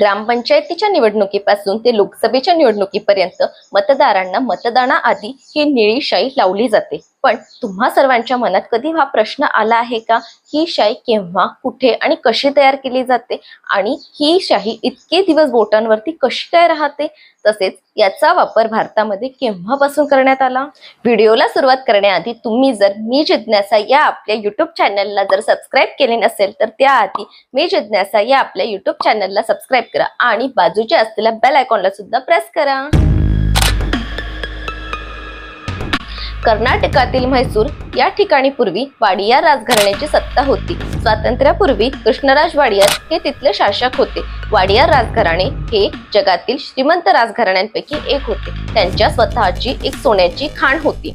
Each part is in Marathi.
ग्रामपंचायतीच्या निवडणुकीपासून ते लोकसभेच्या निवडणुकीपर्यंत मतदारांना मतदानाआधी ही निळी शाई लावली जाते. पण तुम्हा सर्वांच्या मनात कधी हा प्रश्न आला आहे का? ही शाई केव्हा कुठे आणि कशी तयार केली जाते? आणि ही शाही इतके दिवस बोटांवरती कशी काय राहते? तसेच याचा वापर भारतामध्ये केव्हापासून करण्यात आला? व्हिडिओला सुरुवात करण्याआधी तुम्ही जर मी जिज्ञासा या आपल्या युट्यूब चॅनलला जर सबस्क्राईब केले नसेल तर त्याआधी मी जिज्ञासा या आपल्या युट्यूब चॅनलला सबस्क्राईब करा आणि बाजूच्या असलेल्या बेल आयकॉनला सुद्धा प्रेस करा. कर्नाटकातील म्हैसूर या ठिकाणी पूर्वी वाडियार राजघराण्याची सत्ता होती. स्वातंत्र्यापूर्वी कृष्णराज वाडियार हे तिथले शासक होते. वाडियार राजघराणे हे जगातील श्रीमंत राजघराण्यांपैकी एक होते. त्यांच्या स्वतःची एक सोन्याची खाण होती.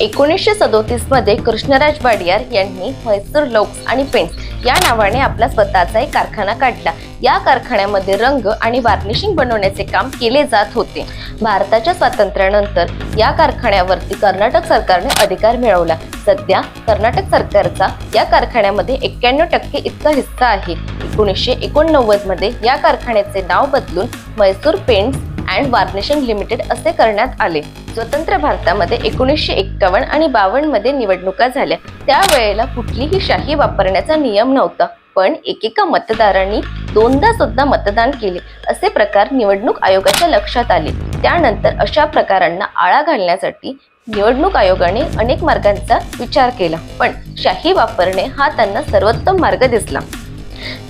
एकोणीसशे सदोतीसमध्ये कृष्णराज वाडियार यांनी म्हैसूर लोक्स आणि पेंट्स या नावाने आपला स्वतःचा एक कारखाना काढला. या कारखान्यामध्ये रंग आणि वार्निशिंग बनवण्याचे काम केले जात होते. भारताच्या स्वातंत्र्यानंतर या कारखान्यावरती कर्नाटक सरकारने अधिकार मिळवला. सध्या कर्नाटक सरकारचा या कारखान्यामध्ये एक्क्याण्णव टक्के इतका हिस्सा आहे. एकोणीसशे एकोणनव्वदमध्ये या कारखान्याचे नाव बदलून Mysore paints and varnishing limited असे करण्यात आले. स्वतंत्र भारतामध्ये एकोणीसशे एक्कावन्न आणि बावन्नमध्ये निवडणुका झाल्या. त्यावेळेला कुठलीही शाही वापरण्याचा नियम नव्हता. पण एकेका मतदारांनी दोनदा सुद्धा मतदान केले असे प्रकार निवडणूक आयोगाच्या लक्षात आले. त्यानंतर अशा प्रकारांना आळा घालण्यासाठी निवडणूक आयोगाने अनेक मार्गांचा विचार केला. पण शाही वापरणे हा त्यांना सर्वोत्तम मार्ग दिसला.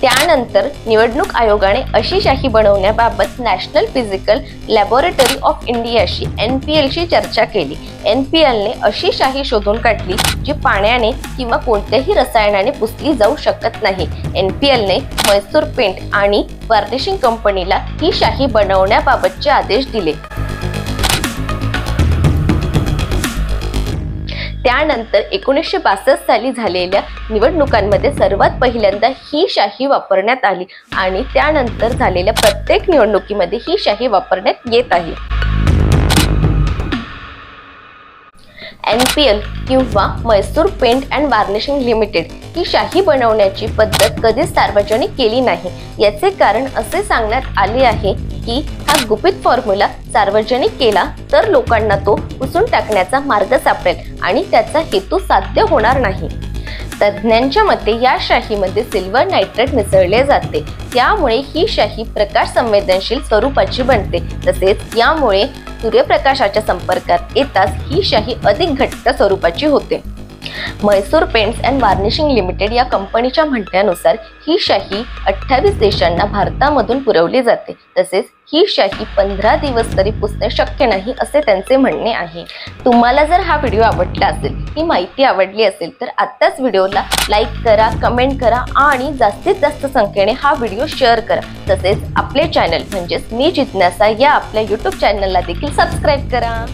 त्यानंतर निवडणूक आयोगाने अशी शाही बनवण्याबाबत नॅशनल फिजिकल लॅबोरेटरी ऑफ इंडियाशी एन पी एलशी चर्चा केली. एन पी एलने अशी शाही शोधून काढली जी पाण्याने किंवा कोणत्याही रसायनाने पुसली जाऊ शकत नाही. एन पी एलने म्हैसूर पेंट आणि वार्निशिंग कंपनीला ही शाही बनवण्याबाबतचे आदेश दिले. त्यानंतर एकोणीसशे बासष्ट साली झालेल्या निवडणुकांमध्ये सर्वात पहिल्यांदा ही शाही वापरण्यात आली आणि त्यानंतर झालेल्या प्रत्येक निवडणुकीमध्ये ही शाही वापरण्यात येत आहे. एन पी एल किंवा Mysore paint and varnishing limited ही शाही बनवण्याची पद्धत कधीच सार्वजनिक केली नाही. याचे कारण असे सांगण्यात आले आहे की हा गुपित फॉर्म्युला सार्वजनिक केला तर लोकांना तो पुसून टाकण्याचा मार्ग सापडेल आणि त्याचा हेतू साध्य होणार नाही. तज्ज्ञांच्या मते या शाहीमध्ये सिल्वर नायट्रेट मिसळले जाते. त्यामुळे ही शाही प्रकाश संवेदनशील स्वरूपाची बनते. तसेच यामुळे सूर्यप्रकाशाच्या संपर्कात येताच ही शाही अधिक घट्ट स्वरूपाची होते. Mysore paints and varnishing limited या कंपनीच्या म्हणण्यानुसार ही शाही अठ्ठावीस देशांना भारतामधून पुरवली जाते. तसेच ही शाही पंधरा दिवस तरी पुसणे शक्य नाही असे त्यांचे म्हणणे आहे. तुम्हाला जर हा व्हिडिओ आवडला असेल ही माहिती आवडली असेल तर आत्ताच व्हिडिओला लाईक करा कमेंट करा आणि जास्तीत जास्त संख्येने हा व्हिडिओ शेअर करा. तसेच आपले चॅनल म्हणजेच मी जिज्ञासा या आपल्या यूट्यूब चॅनलला देखील सबस्क्राईब करा.